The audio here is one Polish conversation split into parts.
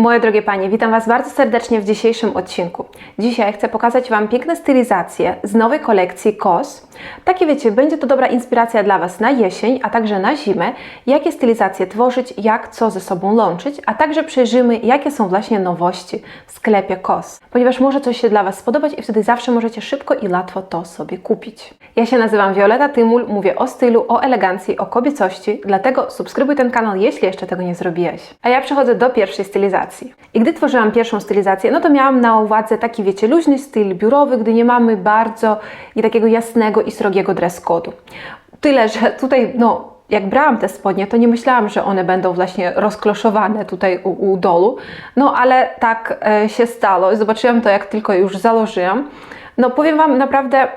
Moje drogie Panie, witam Was bardzo serdecznie w dzisiejszym odcinku. Dzisiaj chcę pokazać Wam piękne stylizacje z nowej kolekcji KOS. Takie wiecie, będzie to dobra inspiracja dla Was na jesień, a także na zimę, jakie stylizacje tworzyć, jak co ze sobą łączyć, a także przejrzymy, jakie są właśnie nowości w sklepie KOS, ponieważ może coś się dla Was spodobać i wtedy zawsze możecie szybko i łatwo to sobie kupić. Ja się nazywam Violeta Tymul, mówię o stylu, o elegancji, o kobiecości, dlatego subskrybuj ten kanał, jeśli jeszcze tego nie zrobiłeś. A ja przechodzę do pierwszej stylizacji. I gdy tworzyłam pierwszą stylizację, no to miałam na uwadze taki, wiecie, luźny styl biurowy, gdy nie mamy bardzo i takiego jasnego i srogiego dress code'u. Tyle, że tutaj, no, jak brałam te spodnie, to nie myślałam, że one będą właśnie rozkloszowane tutaj u, u dolu, no ale tak e, się stało. Zobaczyłam to, jak tylko już założyłam. No powiem Wam naprawdę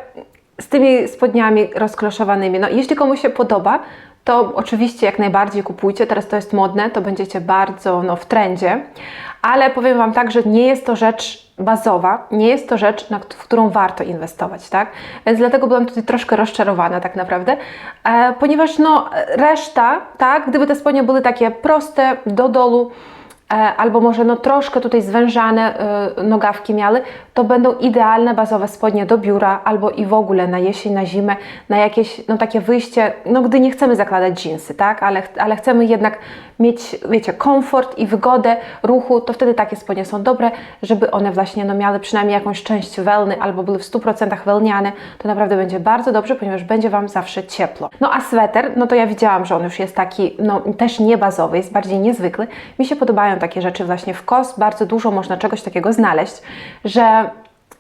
z tymi spodniami rozkloszowanymi, no jeśli komuś się podoba, to oczywiście jak najbardziej kupujcie. Teraz to jest modne, to będziecie bardzo no, w trendzie. Ale powiem Wam tak, że nie jest to rzecz bazowa, nie jest to rzecz, na, w którą warto inwestować, tak? Więc dlatego byłam tutaj troszkę rozczarowana tak naprawdę, e, ponieważ no reszta, tak, gdyby te spodnie były takie proste, do dolu, albo może no troszkę tutaj zwężane y, nogawki miały, to będą idealne bazowe spodnie do biura albo i w ogóle na jesień, na zimę, na jakieś no takie wyjście, no gdy nie chcemy zakładać jeansy, tak, ale, ale chcemy jednak mieć, wiecie, komfort i wygodę ruchu, to wtedy takie spodnie są dobre, żeby one właśnie no miały przynajmniej jakąś część wełny albo były w 100% wełniane, to naprawdę będzie bardzo dobrze, ponieważ będzie Wam zawsze ciepło. No a sweter, no to ja widziałam, że on już jest taki, no też nie bazowy, jest bardziej niezwykły. Mi się podobają takie rzeczy właśnie w KOS, bardzo dużo można czegoś takiego znaleźć, że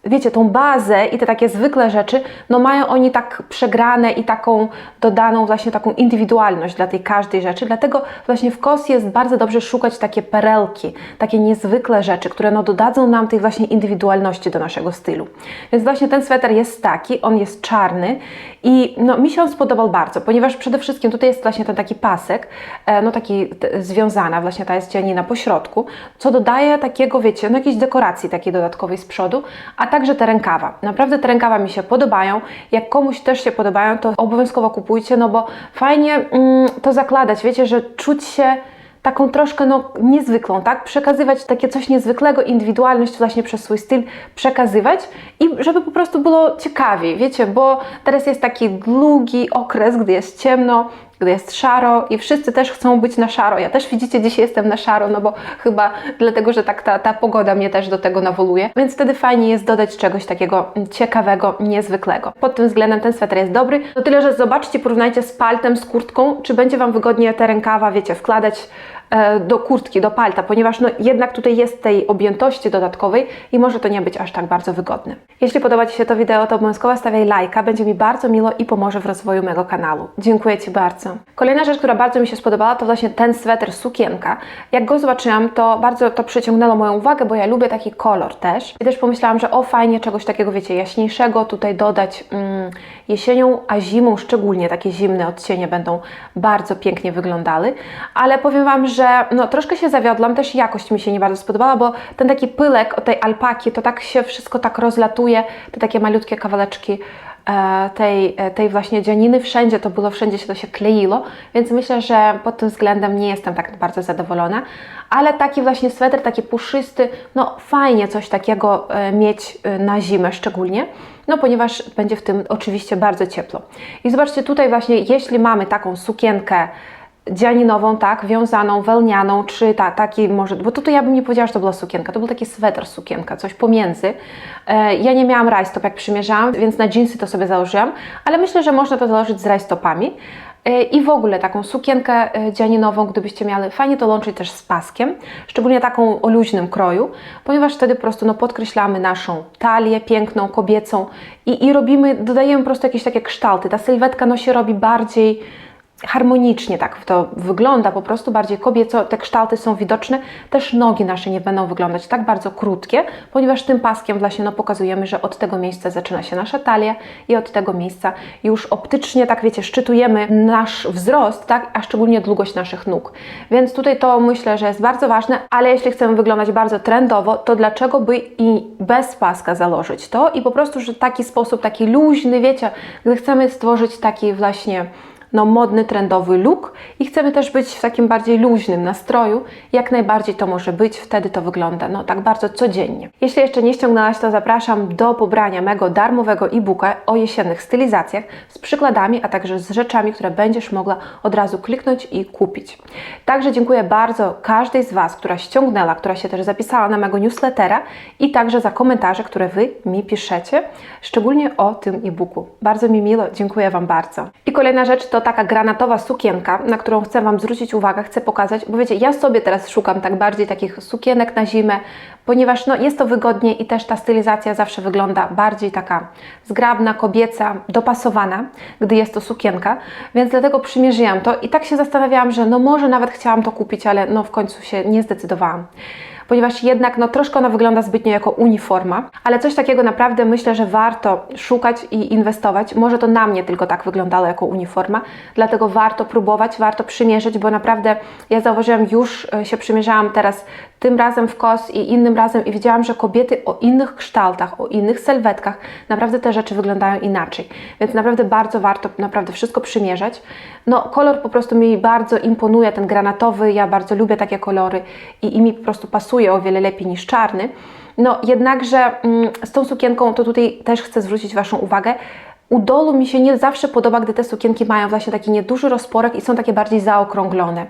wiecie, tą bazę i te takie zwykłe rzeczy, no mają oni tak przegrane i taką dodaną właśnie taką indywidualność dla tej każdej rzeczy, dlatego właśnie w KOS jest bardzo dobrze szukać takie perelki, takie niezwykłe rzeczy, które no dodadzą nam tej właśnie indywidualności do naszego stylu. Więc właśnie ten sweter jest taki, on jest czarny i no mi się on spodobał bardzo, ponieważ przede wszystkim tutaj jest właśnie ten taki pasek, e, no taki związana, właśnie ta jest cienina po środku, co dodaje takiego, wiecie, no jakiejś dekoracji takiej dodatkowej z przodu, a także te rękawa. Naprawdę te rękawa mi się podobają. Jak komuś też się podobają, to obowiązkowo kupujcie, no bo fajnie mm, to zakładać. Wiecie, że czuć się taką troszkę no, niezwykłą, tak? Przekazywać takie coś niezwykłego, indywidualność właśnie przez swój styl przekazywać i żeby po prostu było ciekawiej, wiecie, bo teraz jest taki długi okres, gdy jest ciemno, gdy jest szaro i wszyscy też chcą być na szaro. Ja też widzicie, dzisiaj jestem na szaro, no bo chyba dlatego, że tak ta, ta pogoda mnie też do tego nawoluje. Więc wtedy fajnie jest dodać czegoś takiego ciekawego, niezwykłego. Pod tym względem ten sweter jest dobry. No tyle, że zobaczcie, porównajcie z paltem, z kurtką, czy będzie Wam wygodnie te rękawa, wiecie, wkładać do kurtki, do palta, ponieważ no, jednak tutaj jest tej objętości dodatkowej i może to nie być aż tak bardzo wygodne. Jeśli podoba Ci się to wideo, to obowiązkowo stawiaj lajka, będzie mi bardzo miło i pomoże w rozwoju mojego kanału. Dziękuję Ci bardzo. Kolejna rzecz, która bardzo mi się spodobała, to właśnie ten sweter, sukienka. Jak go zobaczyłam, to bardzo to przyciągnęło moją uwagę, bo ja lubię taki kolor też. I też pomyślałam, że o fajnie czegoś takiego, wiecie, jaśniejszego tutaj dodać mm, jesienią, a zimą szczególnie takie zimne odcienie będą bardzo pięknie wyglądały. Ale powiem Wam, że że no, troszkę się zawiodłam, też jakość mi się nie bardzo spodobała, bo ten taki pylek od tej alpaki, to tak się wszystko tak rozlatuje, te takie malutkie kawałeczki e, tej, e, tej właśnie dzianiny, wszędzie to było, wszędzie się to się kleiło, więc myślę, że pod tym względem nie jestem tak bardzo zadowolona, ale taki właśnie sweter, taki puszysty, no fajnie coś takiego e, mieć na zimę szczególnie, no ponieważ będzie w tym oczywiście bardzo ciepło. I zobaczcie tutaj właśnie, jeśli mamy taką sukienkę dzianinową, tak, wiązaną, wełnianą, czy ta, taki może, bo tutaj ja bym nie powiedziała, że to była sukienka, to był taki sweter sukienka, coś pomiędzy. E, ja nie miałam rajstop, jak przymierzałam, więc na jeansy to sobie założyłam, ale myślę, że można to założyć z rajstopami. E, I w ogóle taką sukienkę e, dzianinową, gdybyście miały, fajnie to łączyć też z paskiem, szczególnie taką o luźnym kroju, ponieważ wtedy po prostu no, podkreślamy naszą talię piękną, kobiecą i, i robimy, dodajemy po prostu jakieś takie kształty. Ta sylwetka no, się robi bardziej harmonicznie tak to wygląda, po prostu bardziej kobieco, te kształty są widoczne, też nogi nasze nie będą wyglądać tak bardzo krótkie, ponieważ tym paskiem właśnie no, pokazujemy, że od tego miejsca zaczyna się nasza talia i od tego miejsca już optycznie, tak wiecie, szczytujemy nasz wzrost, tak, a szczególnie długość naszych nóg. Więc tutaj to myślę, że jest bardzo ważne, ale jeśli chcemy wyglądać bardzo trendowo, to dlaczego by i bez paska założyć to i po prostu, że taki sposób, taki luźny, wiecie, gdy chcemy stworzyć taki właśnie no, modny, trendowy look i chcemy też być w takim bardziej luźnym nastroju, jak najbardziej to może być, wtedy to wygląda no tak bardzo codziennie. Jeśli jeszcze nie ściągnęłaś, to zapraszam do pobrania mego darmowego e-booka o jesiennych stylizacjach z przykładami, a także z rzeczami, które będziesz mogła od razu kliknąć i kupić. Także dziękuję bardzo każdej z Was, która ściągnęła, która się też zapisała na mego newslettera i także za komentarze, które Wy mi piszecie, szczególnie o tym e-booku. Bardzo mi miło, dziękuję Wam bardzo. I kolejna rzecz to taka granatowa sukienka, na którą chcę Wam zwrócić uwagę, chcę pokazać, bo wiecie, ja sobie teraz szukam tak bardziej takich sukienek na zimę, ponieważ no, jest to wygodnie i też ta stylizacja zawsze wygląda bardziej taka zgrabna, kobieca, dopasowana, gdy jest to sukienka, więc dlatego przymierzyłam to i tak się zastanawiałam, że no może nawet chciałam to kupić, ale no w końcu się nie zdecydowałam ponieważ jednak no, troszkę ona wygląda zbytnio jako uniforma, ale coś takiego naprawdę myślę, że warto szukać i inwestować. Może to na mnie tylko tak wyglądało jako uniforma, dlatego warto próbować, warto przymierzyć, bo naprawdę ja zauważyłam, już e, się przymierzałam teraz tym razem w kos i innym razem i widziałam, że kobiety o innych kształtach, o innych sylwetkach, naprawdę te rzeczy wyglądają inaczej. Więc naprawdę bardzo warto naprawdę wszystko przymierzać. No kolor po prostu mi bardzo imponuje, ten granatowy, ja bardzo lubię takie kolory i, i mi po prostu pasuje o wiele lepiej niż czarny. No jednakże mm, z tą sukienką to tutaj też chcę zwrócić Waszą uwagę, u dolu mi się nie zawsze podoba, gdy te sukienki mają właśnie taki nieduży rozporek i są takie bardziej zaokrąglone.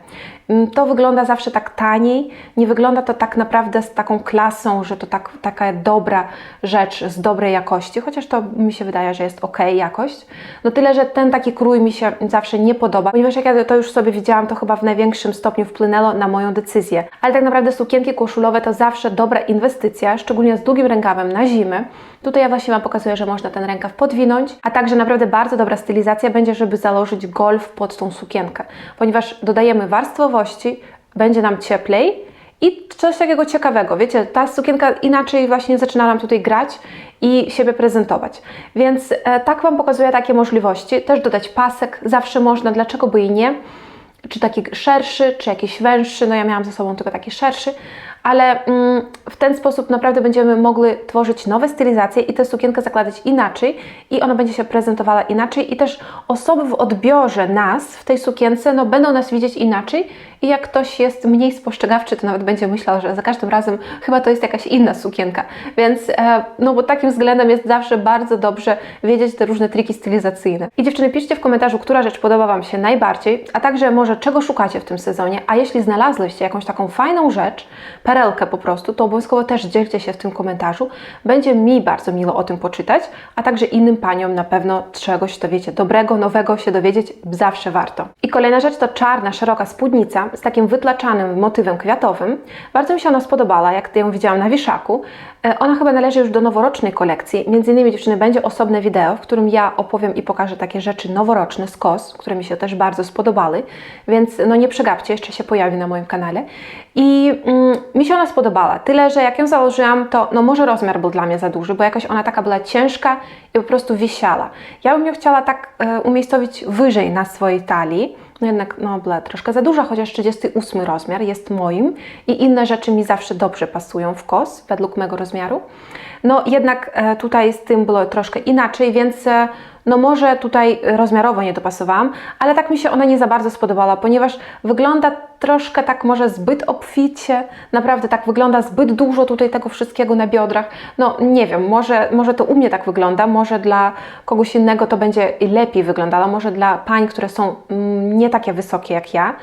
Mm, to wygląda zawsze tak taniej, nie wygląda to tak naprawdę z taką klasą, że to tak, taka dobra rzecz z dobrej jakości, chociaż to mi się wydaje, że jest ok jakość. No tyle, że ten taki krój mi się zawsze nie podoba, ponieważ jak ja to już sobie widziałam, to chyba w największym stopniu wpłynęło na moją decyzję. Ale tak naprawdę sukienki koszulowe to zawsze dobra inwestycja, szczególnie z długim rękawem na zimę. Tutaj ja właśnie Wam pokazuję, że można ten rękaw podwinąć, a także naprawdę bardzo dobra stylizacja będzie, żeby założyć golf pod tą sukienkę, ponieważ dodajemy warstwowości, będzie nam cieplej i coś takiego ciekawego, wiecie, ta sukienka inaczej właśnie zaczyna nam tutaj grać i siebie prezentować. Więc e, tak Wam pokazuję takie możliwości. Też dodać pasek zawsze można, dlaczego by i nie. Czy taki szerszy, czy jakiś węższy, no ja miałam ze sobą tylko taki szerszy, ale mm, w ten sposób naprawdę będziemy mogli tworzyć nowe stylizacje i tę sukienkę zakładać inaczej i ona będzie się prezentowała inaczej i też osoby w odbiorze nas w tej sukience no, będą nas widzieć inaczej i jak ktoś jest mniej spostrzegawczy, to nawet będzie myślał, że za każdym razem chyba to jest jakaś inna sukienka. Więc e, no bo takim względem jest zawsze bardzo dobrze wiedzieć te różne triki stylizacyjne. I dziewczyny, piszcie w komentarzu, która rzecz podoba Wam się najbardziej, a także może czego szukacie w tym sezonie, a jeśli znalazłyście jakąś taką fajną rzecz, perełkę po prostu, to obowязkowo też dzielcie się w tym komentarzu. Będzie mi bardzo miło o tym poczytać, a także innym paniom na pewno czegoś, to wiecie, dobrego, nowego się dowiedzieć zawsze warto. I kolejna rzecz to czarna, szeroka spódnica z takim wytlaczanym motywem kwiatowym. Bardzo mi się ona spodobała, jak ją widziałam na wiszaku. E, ona chyba należy już do noworocznej kolekcji. Między innymi dziewczyny będzie osobne wideo, w którym ja opowiem i pokażę takie rzeczy noworoczne z KOS, które mi się też bardzo spodobały, więc no nie przegapcie, jeszcze się pojawi na moim kanale. I mm, mi się ona spodobała, tyle, że jak ją założyłam, to no może rozmiar był dla mnie za duży, bo jakoś ona taka była ciężka i po prostu wisiała. Ja bym ją chciała tak e, umiejscowić wyżej na swojej talii, no jednak no, była troszkę za duża, chociaż 38 rozmiar jest moim i inne rzeczy mi zawsze dobrze pasują w kos, według mego rozmiaru. No jednak e, tutaj z tym było troszkę inaczej, więc e, no może tutaj rozmiarowo nie dopasowałam, ale tak mi się ona nie za bardzo spodobała, ponieważ wygląda troszkę tak może zbyt obficie, naprawdę tak wygląda zbyt dużo tutaj tego wszystkiego na biodrach. No nie wiem, może, może to u mnie tak wygląda, może dla kogoś innego to będzie lepiej wyglądało, może dla pań, które są mm, nie takie wysokie jak ja,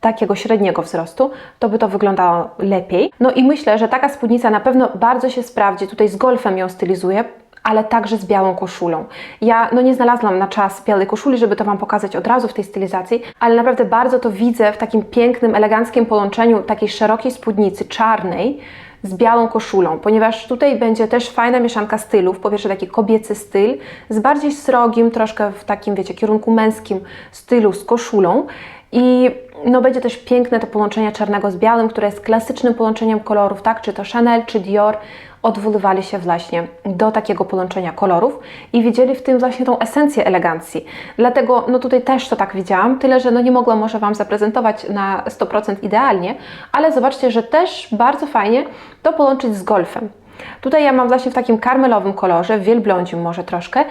takiego średniego wzrostu, to by to wyglądało lepiej. No i myślę, że taka spódnica na pewno bardzo się sprawdzi. Tutaj z golfem ją stylizuję, ale także z białą koszulą. Ja no nie znalazłam na czas białej koszuli, żeby to Wam pokazać od razu w tej stylizacji, ale naprawdę bardzo to widzę w takim pięknym, eleganckim połączeniu takiej szerokiej spódnicy czarnej z białą koszulą, ponieważ tutaj będzie też fajna mieszanka stylów. Po pierwsze taki kobiecy styl z bardziej srogim, troszkę w takim, wiecie, kierunku męskim stylu z koszulą i no będzie też piękne to połączenie czarnego z białym, które jest klasycznym połączeniem kolorów, tak? Czy to Chanel, czy Dior odwoływali się właśnie do takiego połączenia kolorów i widzieli w tym właśnie tą esencję elegancji. Dlatego no tutaj też to tak widziałam, tyle że no nie mogłam może Wam zaprezentować na 100% idealnie, ale zobaczcie, że też bardzo fajnie to połączyć z golfem. Tutaj ja mam właśnie w takim karmelowym kolorze, w może troszkę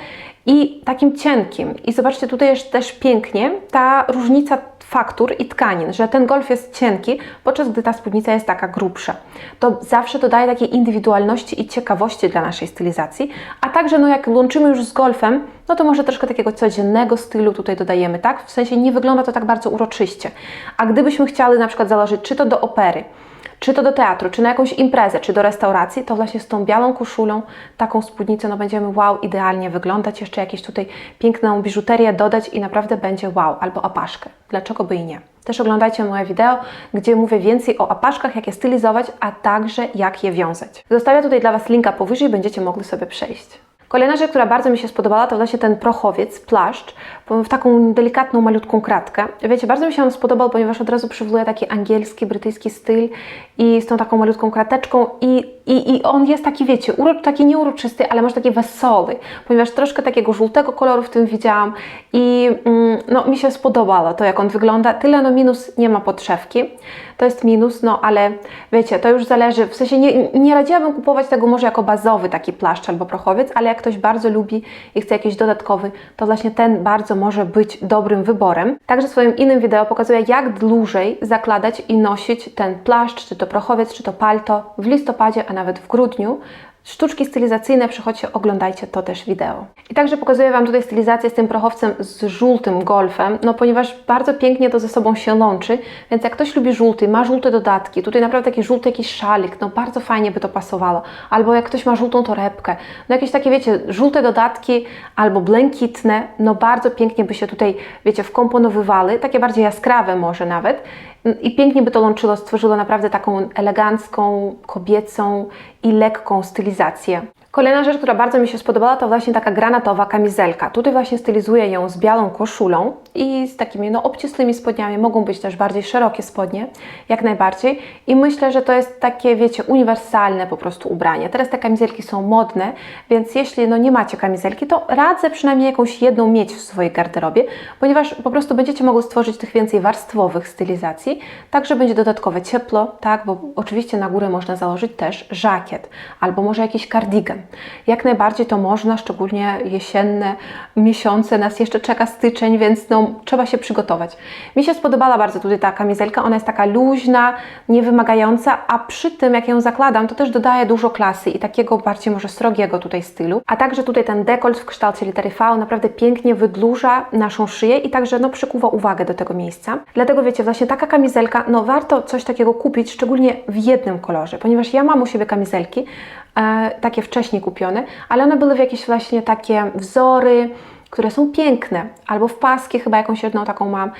i takim cienkim. I zobaczcie, tutaj jest też pięknie ta różnica faktur i tkanin, że ten golf jest cienki, podczas gdy ta spódnica jest taka grubsza. To zawsze dodaje takiej indywidualności i ciekawości dla naszej stylizacji, a także no jak łączymy już z golfem, no to może troszkę takiego codziennego stylu tutaj dodajemy, tak? W sensie nie wygląda to tak bardzo uroczyście. A gdybyśmy chciały na przykład założyć czy to do opery, czy to do teatru, czy na jakąś imprezę, czy do restauracji, to właśnie z tą białą koszulą, taką spódnicą, no będziemy wow, idealnie wyglądać, jeszcze jakieś tutaj piękną biżuterię dodać i naprawdę będzie wow, albo apaszkę. Dlaczego by i nie? Też oglądajcie moje wideo, gdzie mówię więcej o apaszkach, jak je stylizować, a także jak je wiązać. Zostawię tutaj dla Was linka powyżej, będziecie mogli sobie przejść. Kolejna rzecz, która bardzo mi się spodobała, to właśnie ten prochowiec, płaszcz, w taką delikatną, malutką kratkę. Wiecie, bardzo mi się on spodobał, ponieważ od razu przywołuje taki angielski, brytyjski styl i z tą taką malutką krateczką i, i, i on jest taki, wiecie, uro, taki nieuroczysty, ale może taki wesoły, ponieważ troszkę takiego żółtego koloru w tym widziałam i mm, no, mi się spodobało to, jak on wygląda. Tyle, no minus, nie ma podszewki, to jest minus, no ale wiecie, to już zależy, w sensie nie, nie radziłabym kupować tego może jako bazowy taki płaszcz albo prochowiec, ale jak ktoś bardzo lubi i chce jakiś dodatkowy, to właśnie ten bardzo może być dobrym wyborem. Także w swoim innym wideo pokazuję, jak dłużej zakładać i nosić ten płaszcz, czy to prochowiec, czy to palto w listopadzie, a nawet w grudniu, Sztuczki stylizacyjne, przychodźcie, oglądajcie to też wideo. I także pokazuję Wam tutaj stylizację z tym prochowcem z żółtym golfem, no ponieważ bardzo pięknie to ze sobą się łączy, więc jak ktoś lubi żółty, ma żółte dodatki, tutaj naprawdę taki żółty jakiś szalik, no bardzo fajnie by to pasowało. Albo jak ktoś ma żółtą torebkę, no jakieś takie, wiecie, żółte dodatki albo błękitne, no bardzo pięknie by się tutaj, wiecie, wkomponowywały, takie bardziej jaskrawe może nawet. I pięknie by to łączyło, stworzyło naprawdę taką elegancką, kobiecą i lekką stylizację. Kolejna rzecz, która bardzo mi się spodobała, to właśnie taka granatowa kamizelka. Tutaj właśnie stylizuję ją z białą koszulą i z takimi no, obcisłymi spodniami. Mogą być też bardziej szerokie spodnie, jak najbardziej. I myślę, że to jest takie, wiecie, uniwersalne po prostu ubranie. Teraz te kamizelki są modne, więc jeśli no, nie macie kamizelki, to radzę przynajmniej jakąś jedną mieć w swojej garderobie, ponieważ po prostu będziecie mogli stworzyć tych więcej warstwowych stylizacji, także będzie dodatkowe ciepło, tak, bo oczywiście na górę można założyć też żakiet albo może jakiś kardigan. Jak najbardziej to można, szczególnie jesienne miesiące, nas jeszcze czeka styczeń, więc no, trzeba się przygotować. Mi się spodobała bardzo tutaj ta kamizelka, ona jest taka luźna, niewymagająca, a przy tym jak ją zakładam, to też dodaje dużo klasy i takiego bardziej może srogiego tutaj stylu. A także tutaj ten dekolt w kształcie litery V naprawdę pięknie wydłuża naszą szyję i także no, przykuwa uwagę do tego miejsca. Dlatego wiecie, właśnie taka kamizelka, no warto coś takiego kupić, szczególnie w jednym kolorze, ponieważ ja mam u siebie kamizelki, takie wcześniej kupione, ale one były w jakieś właśnie takie wzory, które są piękne, albo w paski chyba jakąś jedną taką mam,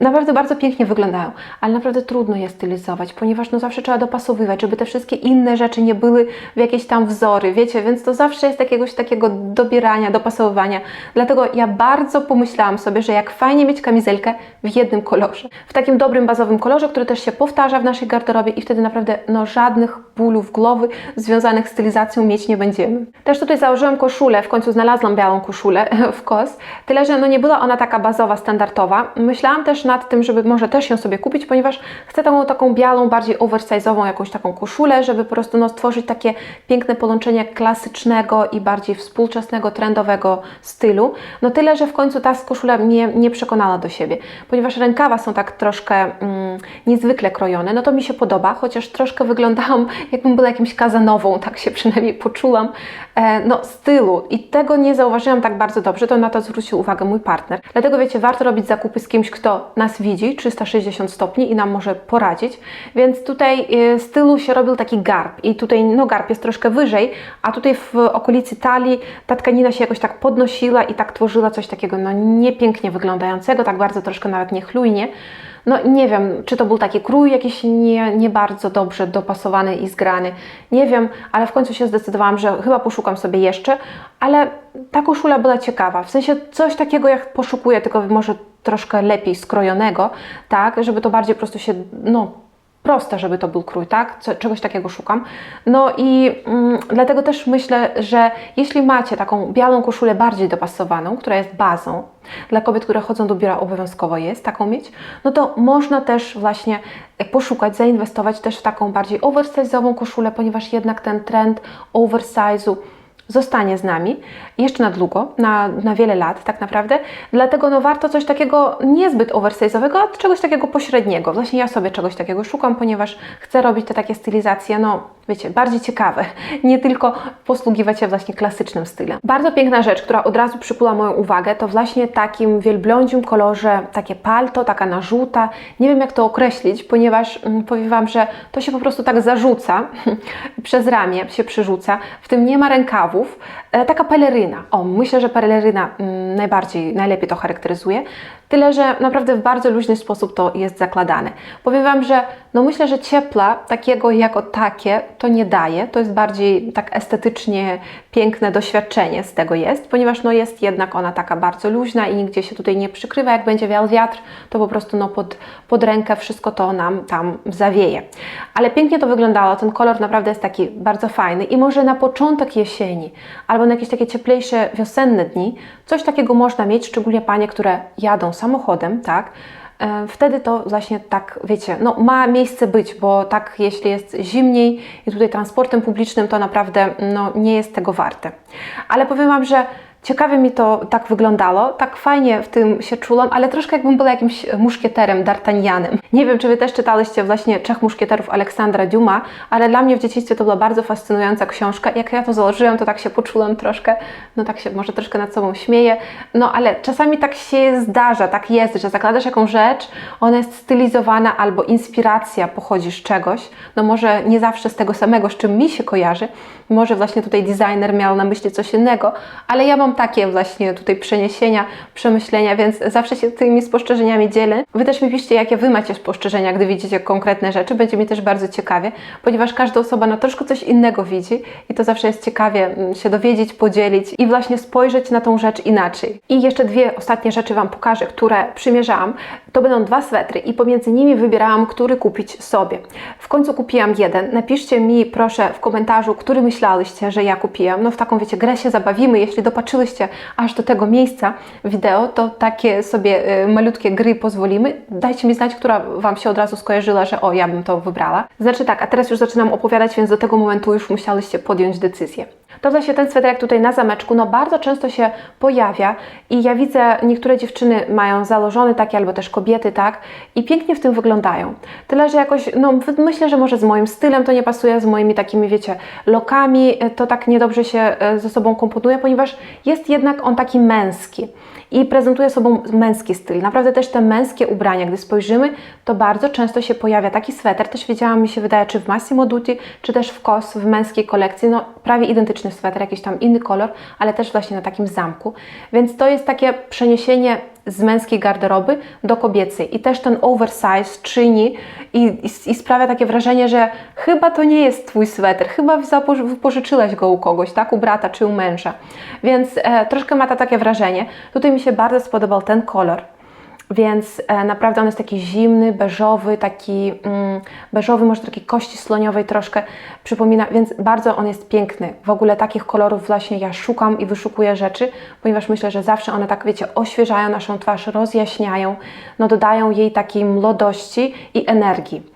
naprawdę bardzo pięknie wyglądają, ale naprawdę trudno je stylizować, ponieważ no zawsze trzeba dopasowywać, żeby te wszystkie inne rzeczy nie były w jakieś tam wzory, wiecie, więc to zawsze jest jakiegoś takiego dobierania, dopasowywania. Dlatego ja bardzo pomyślałam sobie, że jak fajnie mieć kamizelkę w jednym kolorze, w takim dobrym bazowym kolorze, który też się powtarza w naszej garderobie i wtedy naprawdę no żadnych bólów głowy związanych z stylizacją mieć nie będziemy. Też tutaj założyłam koszulę, w końcu znalazłam białą koszulę w kos, tyle że no nie była ona taka bazowa, standardowa. Myślałam też nad tym, żeby może też ją sobie kupić, ponieważ chcę taką, taką białą, bardziej oversize'ową jakąś taką koszulę, żeby po prostu no, stworzyć takie piękne połączenie klasycznego i bardziej współczesnego, trendowego stylu. No tyle, że w końcu ta koszula mnie nie przekonała do siebie, ponieważ rękawa są tak troszkę mm, niezwykle krojone, no to mi się podoba, chociaż troszkę wyglądałam jakbym była jakimś kazanową, tak się przynajmniej poczułam, e, no stylu i tego nie zauważyłam tak bardzo dobrze, to na to zwrócił uwagę mój partner. Dlatego wiecie, warto robić zakupy z kimś, kto nas widzi 360 stopni i nam może poradzić, więc tutaj e, z tyłu się robił taki garb i tutaj no garb jest troszkę wyżej, a tutaj w okolicy talii ta tkanina się jakoś tak podnosiła i tak tworzyła coś takiego no niepięknie wyglądającego, tak bardzo troszkę nawet niechlujnie. No nie wiem, czy to był taki krój jakiś nie, nie bardzo dobrze dopasowany i zgrany. Nie wiem, ale w końcu się zdecydowałam, że chyba poszukam sobie jeszcze, ale ta koszula była ciekawa. W sensie coś takiego jak poszukuję, tylko może troszkę lepiej skrojonego, tak, żeby to bardziej po prostu się, no, proste, żeby to był krój, tak? Czegoś takiego szukam. No i mm, dlatego też myślę, że jeśli macie taką białą koszulę bardziej dopasowaną, która jest bazą, dla kobiet, które chodzą do biura obowiązkowo jest taką mieć, no to można też właśnie poszukać, zainwestować też w taką bardziej oversize'ową koszulę, ponieważ jednak ten trend oversize'u zostanie z nami jeszcze na długo, na, na wiele lat tak naprawdę. Dlatego no, warto coś takiego niezbyt oversize'owego, a czegoś takiego pośredniego. Właśnie ja sobie czegoś takiego szukam, ponieważ chcę robić te takie stylizacje, no wiecie, bardziej ciekawe, nie tylko posługiwać się właśnie klasycznym stylem. Bardzo piękna rzecz, która od razu przykuła moją uwagę, to właśnie takim wielblądzim kolorze, takie palto, taka narzuta. Nie wiem jak to określić, ponieważ mm, powiem Wam, że to się po prostu tak zarzuca, przez ramię się przyrzuca, w tym nie ma rękawów, e, taka peleryna. O, myślę, że peleryna mm, najbardziej, najlepiej to charakteryzuje. Tyle, że naprawdę w bardzo luźny sposób to jest zakładane. Powiem Wam, że no myślę, że ciepla takiego jako takie to nie daje. To jest bardziej tak estetycznie piękne doświadczenie z tego jest, ponieważ no jest jednak ona taka bardzo luźna i nigdzie się tutaj nie przykrywa. Jak będzie wiał wiatr, to po prostu no pod, pod rękę wszystko to nam tam zawieje. Ale pięknie to wyglądało. Ten kolor naprawdę jest taki bardzo fajny i może na początek jesieni albo na jakieś takie cieplejsze wiosenne dni coś takiego można mieć, szczególnie panie, które jadą samochodem, tak? E, wtedy to właśnie tak, wiecie, no ma miejsce być, bo tak jeśli jest zimniej i tutaj transportem publicznym, to naprawdę no, nie jest tego warte. Ale powiem Wam, że Ciekawie mi to tak wyglądało, tak fajnie w tym się czułam, ale troszkę jakbym była jakimś muszkieterem, D'Artagnanem. Nie wiem, czy Wy też czytałyście właśnie Trzech Muszkieterów Aleksandra Duma, ale dla mnie w dzieciństwie to była bardzo fascynująca książka. Jak ja to założyłam, to tak się poczułam troszkę, no tak się może troszkę nad sobą śmieję, no ale czasami tak się zdarza, tak jest, że zakladasz jakąś rzecz, ona jest stylizowana albo inspiracja pochodzi z czegoś, no może nie zawsze z tego samego, z czym mi się kojarzy, może właśnie tutaj designer miał na myśli coś innego, ale ja mam takie właśnie tutaj przeniesienia, przemyślenia, więc zawsze się tymi spostrzeżeniami dzielę. Wy też mi piszcie, jakie Wy macie spostrzeżenia, gdy widzicie konkretne rzeczy. Będzie mi też bardzo ciekawie, ponieważ każda osoba na troszkę coś innego widzi i to zawsze jest ciekawie mm, się dowiedzieć, podzielić i właśnie spojrzeć na tą rzecz inaczej. I jeszcze dwie ostatnie rzeczy Wam pokażę, które przymierzałam. To będą dwa swetry i pomiędzy nimi wybierałam, który kupić sobie. W końcu kupiłam jeden. Napiszcie mi proszę w komentarzu, który myślałyście, że ja kupiłam. No w taką, wiecie, grę się zabawimy. Jeśli dopatrzyłyście aż do tego miejsca wideo, to takie sobie y, malutkie gry pozwolimy. Dajcie mi znać, która Wam się od razu skojarzyła, że o, ja bym to wybrała. Znaczy tak, a teraz już zaczynam opowiadać, więc do tego momentu już musiałyście podjąć decyzję. To właśnie ten sweterek tutaj na zameczku, no bardzo często się pojawia i ja widzę, niektóre dziewczyny mają założony taki, albo też kobiety, tak, i pięknie w tym wyglądają. Tyle, że jakoś, no myślę, że może z moim stylem to nie pasuje, z moimi takimi, wiecie, lokami to tak niedobrze się e, ze sobą komponuje, ponieważ jest jednak on taki męski i prezentuje sobą męski styl. Naprawdę też te męskie ubrania, gdy spojrzymy, to bardzo często się pojawia taki sweter, też widziałam, mi się wydaje, czy w Massimo Dutti, czy też w COS, w męskiej kolekcji, no prawie identyczny sweter, jakiś tam inny kolor, ale też właśnie na takim zamku. Więc to jest takie przeniesienie z męskiej garderoby do kobiecej. I też ten oversize czyni i, i, i, sprawia takie wrażenie, że chyba to nie jest Twój sweter, chyba wypożyczyłaś go u kogoś, tak? U brata czy u męża. Więc e, troszkę ma to takie wrażenie. Tutaj mi się bardzo spodobał ten kolor więc e, naprawdę on jest taki zimny, beżowy, taki mm, beżowy, może takiej kości sloniowej troszkę przypomina, więc bardzo on jest piękny. W ogóle takich kolorów właśnie ja szukam i wyszukuję rzeczy, ponieważ myślę, że zawsze one tak, wiecie, oświeżają naszą twarz, rozjaśniają, no dodają jej takiej młodości i energii.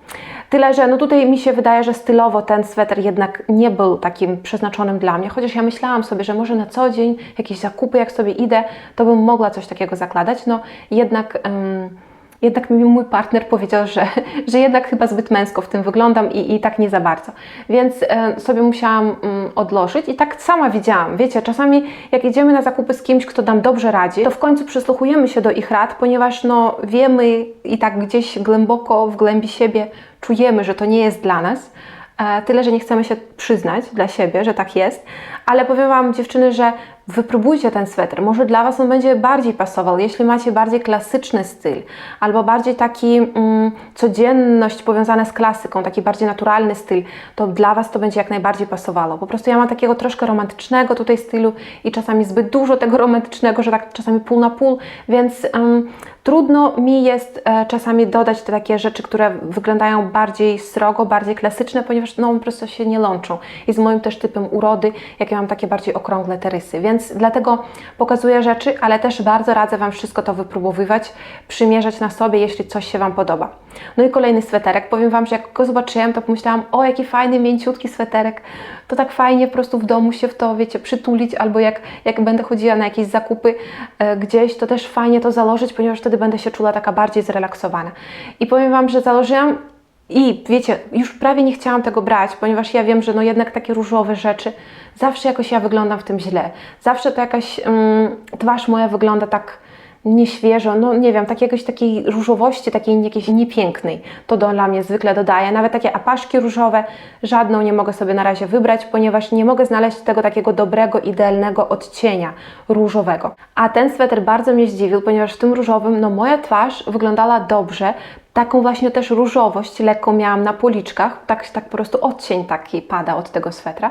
Tyle, że no tutaj mi się wydaje, że stylowo ten sweter jednak nie był takim przeznaczonym dla mnie, chociaż ja myślałam sobie, że może na co dzień jakieś zakupy, jak sobie idę, to bym mogła coś takiego zakładać, no jednak... jednak mi mój partner powiedział, że, że jednak chyba zbyt męsko w tym wyglądam i, i tak nie za bardzo. Więc e, sobie musiałam mm, odłożyć i tak sama widziałam. Wiecie, czasami jak idziemy na zakupy z kimś, kto nam dobrze radzi, to w końcu przysłuchujemy się do ich rad, ponieważ no, wiemy i tak gdzieś głęboko w głębi siebie czujemy, że to nie jest dla nas. E, tyle, że nie chcemy się przyznać dla siebie, że tak jest, ale powiem Wam, dziewczyny, że wypróbujcie ten sweter. Może dla Was on będzie bardziej pasował, jeśli macie bardziej klasyczny styl, albo bardziej taki mm, codzienność powiązana z klasyką, taki bardziej naturalny styl, to dla Was to będzie jak najbardziej pasowało. Po prostu ja mam takiego troszkę romantycznego tutaj stylu i czasami zbyt dużo tego romantycznego, że tak czasami pół na pół, więc trudno mi jest e, czasami dodać te takie rzeczy, które wyglądają bardziej srogo, bardziej klasyczne, ponieważ no, po prostu się nie łączą. I z moim też typem urody, jak ja mam takie bardziej okrągłe te rysy. Więc dlatego pokazuję rzeczy, ale też bardzo radzę Wam wszystko to wypróbowywać, przymierzać na sobie, jeśli coś się Wam podoba. No i kolejny sweterek. Powiem Wam, że jak go zobaczyłam, to pomyślałam, o jaki fajny, mięciutki sweterek. To tak fajnie po prostu w domu się w to, wiecie, przytulić, albo jak, jak będę chodziła na jakieś zakupy e, gdzieś, to też fajnie to założyć, ponieważ wtedy będę się czula taka bardziej zrelaksowana. I powiem Wam, że założyłam i wiecie, już prawie nie chciałam tego brać, ponieważ ja wiem, że no jednak takie różowe rzeczy, zawsze jakoś ja wyglądam w tym źle. Zawsze to jakaś mm, twarz moja wygląda tak nieświeżo, no nie wiem, tak jakiejś takiej różowości, takiej jakiejś niepięknej. To dla mnie zwykle dodaje. Nawet takie apaszki różowe, żadną nie mogę sobie na razie wybrać, ponieważ nie mogę znaleźć tego takiego dobrego, idealnego odcienia różowego. A ten sweter bardzo mnie zdziwił, ponieważ w tym różowym, no moja twarz wyglądała dobrze, taką właśnie też różowość lekką miałam na policzkach, tak, tak po prostu odcień taki pada od tego swetra.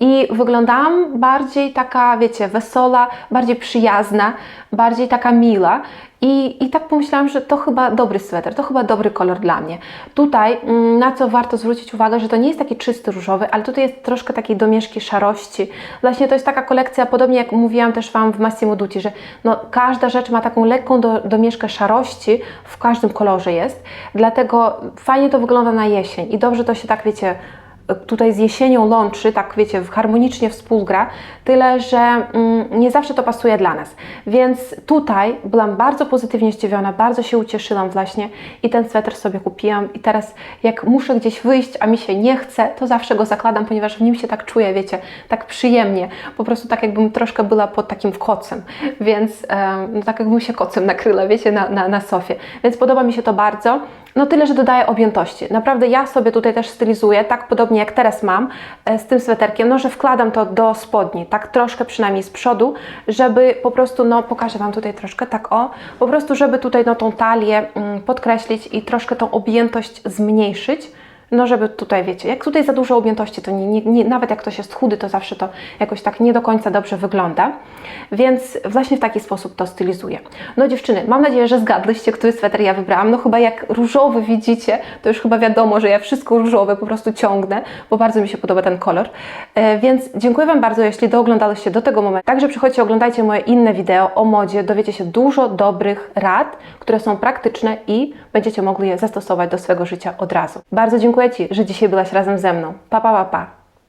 I wyglądałam bardziej taka, wiecie, wesoła, bardziej przyjazna, bardziej taka miła i, I tak pomyślałam, że to chyba dobry sweter, to chyba dobry kolor dla mnie. Tutaj, mm, na co warto zwrócić uwagę, że to nie jest taki czysty różowy, ale tutaj jest troszkę takiej domieszki szarości. Właśnie to jest taka kolekcja, podobnie jak mówiłam też Wam w Massimo Dutti, że no, każda rzecz ma taką lekką do, domieszkę szarości, w każdym kolorze jest, dlatego fajnie to wygląda na jesień i dobrze to się tak, wiecie, tutaj z jesienią łączy, tak wiecie, harmonicznie współgra, tyle, że mm, nie zawsze to pasuje dla nas. Więc tutaj byłam bardzo pozytywnie zdziwiona, bardzo się ucieszyłam właśnie i ten sweter sobie kupiłam i teraz jak muszę gdzieś wyjść, a mi się nie chce, to zawsze go zakładam, ponieważ w nim się tak czuję, wiecie, tak przyjemnie, po prostu tak jakbym troszkę była pod takim kocem, więc no, tak jakbym się kocem nakryła, wiecie, na, na, na sofie. Więc podoba mi się to bardzo. No tyle, że dodaje objętości. Naprawdę ja sobie tutaj też stylizuję, tak podobnie jak teraz mam e, z tym sweterkiem, no że wkładam to do spodni, tak troszkę przynajmniej z przodu, żeby po prostu, no pokażę Wam tutaj troszkę, tak o, po prostu żeby tutaj no tą talię mm, podkreślić i troszkę tą objętość zmniejszyć, no żeby tutaj, wiecie, jak tutaj za dużo objętości, to nie, nie, nie, nawet jak ktoś jest chudy, to zawsze to jakoś tak nie do końca dobrze wygląda, więc właśnie w taki sposób to stylizuję. No dziewczyny, mam nadzieję, że zgadliście, który sweter ja wybrałam, no chyba jak różowy widzicie, to już chyba wiadomo, że ja wszystko różowe po prostu ciągnę, bo bardzo mi się podoba ten kolor, e, więc dziękuję Wam bardzo, jeśli dooglądaliście do tego momentu. Także przychodźcie, oglądajcie moje inne wideo o modzie, dowiecie się dużo dobrych rad, które są praktyczne i będziecie mogli je zastosować do swojego życia od razu. Bardzo dziękuję Ci, że dzisiaj byłaś razem ze mną. Pa, pa, pa, pa.